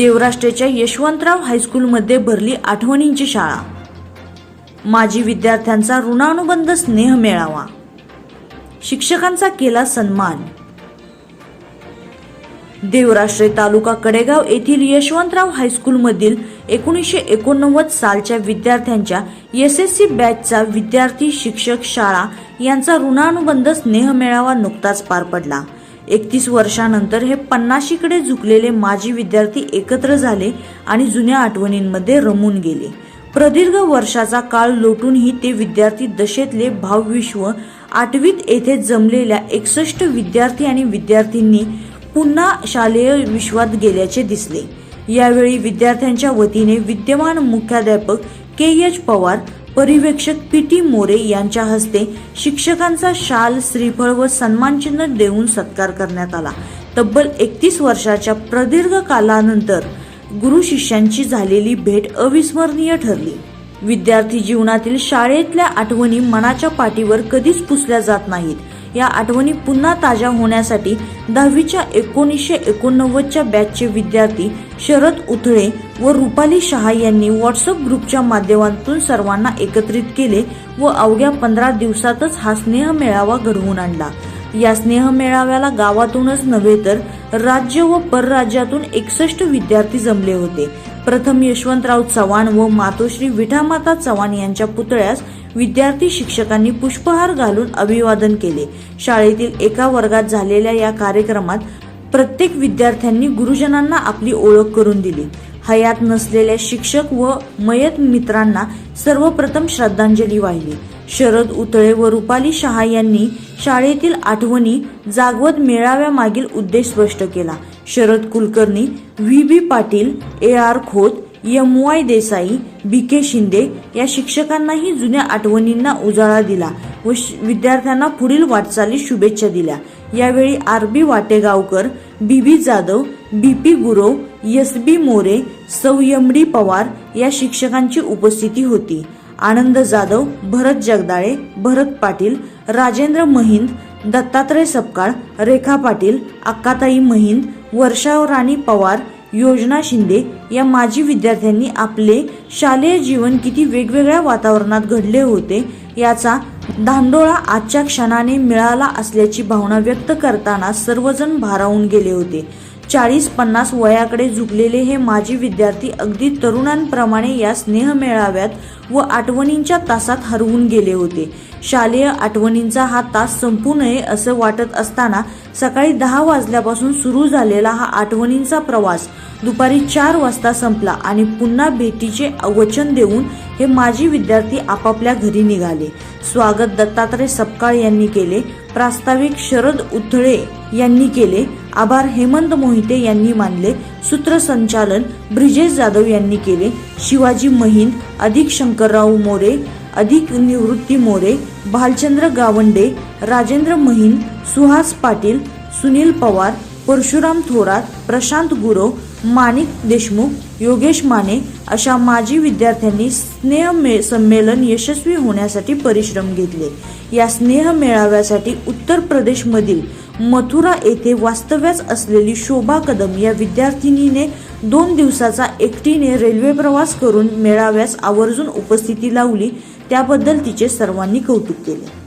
देवराष्ट्राच्या यशवंतराव हायस्कूलमध्ये भरली आठवणींची शाळा. माजी विद्यार्थ्यांचा ऋणानुबंध स्नेह मेळावा. शिक्षकांचा केला सन्मान. देवराष्ट्रे तालुका कडेगाव येथील यशवंतराव हायस्कूलमधील एकोणीसशे एकोणनव्वद सालच्या विद्यार्थ्यांच्या एस एस सी बॅचचा विद्यार्थी शिक्षक शाळा यांचा ऋणानुबंध स्नेह मेळावा नुकताच पार पडला. एकतीस वर्षानंतर हे पन्नाशीकडे झुकलेले माजी विद्यार्थी एकत्र झाले आणि जुन्या आठवणींमध्ये रमून गेले. प्रदीर्घ वर्षाचा काळ लोटूनही ते विद्यार्थी दशेतले भावविश्व आठवीत येथे जमलेल्या एकसष्ट विद्यार्थी आणि विद्यार्थींनी पुन्हा शालेय विश्वात गेल्याचे दिसले. यावेळी विद्यार्थ्यांच्या वतीने विद्यमान मुख्याध्यापक के एच पवार परिवेक्षक पी टी मोरे यांच्या हस्ते शिक्षकांचा शाल श्रीफळ व सन्मानचिन्ह देऊन सत्कार करण्यात आला. तब्बल एकतीस वर्षाच्या प्रदीर्घ कालानंतर गुरु शिष्यांची झालेली भेट अविस्मरणीय ठरली. विद्यार्थी जीवनातील शाळेतल्या आठवणी मनाच्या पाठीवर कधीच पुसल्या जात नाहीत. या आठवणी पुन्हा ताज्या होण्यासाठी दहावीच्या एकोणीसशे एकोणनव्वदच्या बॅचचे विद्यार्थी शरद उथळे व रुपाली शहा यांनी व्हॉट्सअप ग्रुपच्या माध्यमातून सर्वांना एकत्रित केले व अवघ्या पंधरा दिवसातच हा स्नेह मेळावा घडवून आणला. या स्नेह मेळाव्याला गावातूनच नव्हे तर राज्य व परराज्यातून एकसष्ट विद्यार्थी जमले होते. प्रथम यशवंतराव चव्हाण व मातोश्री विठामाता चव्हाण यांच्या पुतळ्यास विद्यार्थी शिक्षकांनी पुष्पहार घालून अभिवादन केले. शाळेतील एका वर्गात झालेल्या या कार्यक्रमात प्रत्येक विद्यार्थ्यांनी गुरुजनांना आपली ओळख करून दिली. हयात नसलेल्या शिक्षक व मयत मित्रांना सर्वप्रथम श्रद्धांजली वाहिली. शरद उतळे व रुपाली शहा यांनी शाळेतील आठवणी जागवत मेळाव्यामागील उद्देश स्पष्ट केला. Sharad Kulkarni V. B. Patil A. R. Khot M. Y. Desai B. K. Shinde या शिक्षकांनाही जुन्या आठवणींना उजाळा दिला व श- विद्यार्थ्यांना पुढील वाटचाली शुभेच्छा दिल्या. यावेळी R. B. Wategaonkar B. B. Jadhav B. P. Gurav S. B. More सौ. यमडी पवार या शिक्षकांची उपस्थिती होती. आनंद जाधव भरत जगदाळे भरत पाटील राजेंद्र महिंद दत्तात्रय सपकाळ रेखा पाटील अक्काताई महिंद वर्षा राणी पवार योजना शिंदे या माजी विद्यार्थ्यांनी आपले शालेय जीवन किती वेगवेगळ्या वातावरणात घडले होते याचा धांडोळा आजच्या क्षणाने मिळाला असल्याची भावना व्यक्त करताना सर्वजण भारावून गेले होते. चाळीस पन्नास वयाकडे झुकलेले हे माजी विद्यार्थी अगदी तरुणांप्रमाणे या स्नेह मेळाव्यात व आठवणींच्या तासात हरवून गेले होते. शालेय आठवणींचा हा तास संपू नये असं वाटत असताना सकाळी दहा वाजल्यापासून सुरू झालेला हा आठवणींचा प्रवास दुपारी चार वाजता संपला आणि पुन्हा भेटीचे वचन देऊन हे माजी विद्यार्थी आपापल्या घरी निघाले. स्वागत दत्तात्रय सपकाळ यांनी केले प्रास्ताविक शरद उथळे यांनी केले आभार हेमंत मोहिते यांनी मानले. सूत्रसंचालन ब्रिजेश जाधव यांनी केले. शिवाजी महिंद अधिक शंकरराव मोरे अधिक निवृत्ती मोरे भालचंद्र गावंडे राजेंद्र महिंद सुहास पाटील सुनील पवार परशुराम थोरात प्रशांत गुरव माणिक देशमुख योगेश माने अशा माजी विद्यार्थ्यांनी स्नेह मे संमेलन यशस्वी होण्यासाठी परिश्रम घेतले. या स्नेह मेळाव्यासाठी उत्तर प्रदेशमधील मथुरा येथे वास्तव्यास असलेली शोभा कदम या विद्यार्थिनीने दोन दिवसाचा एकटीने रेल्वे प्रवास करून मेळाव्यास आवर्जून उपस्थिती लावली. त्याबद्दल तिचे सर्वांनी कौतुक केले.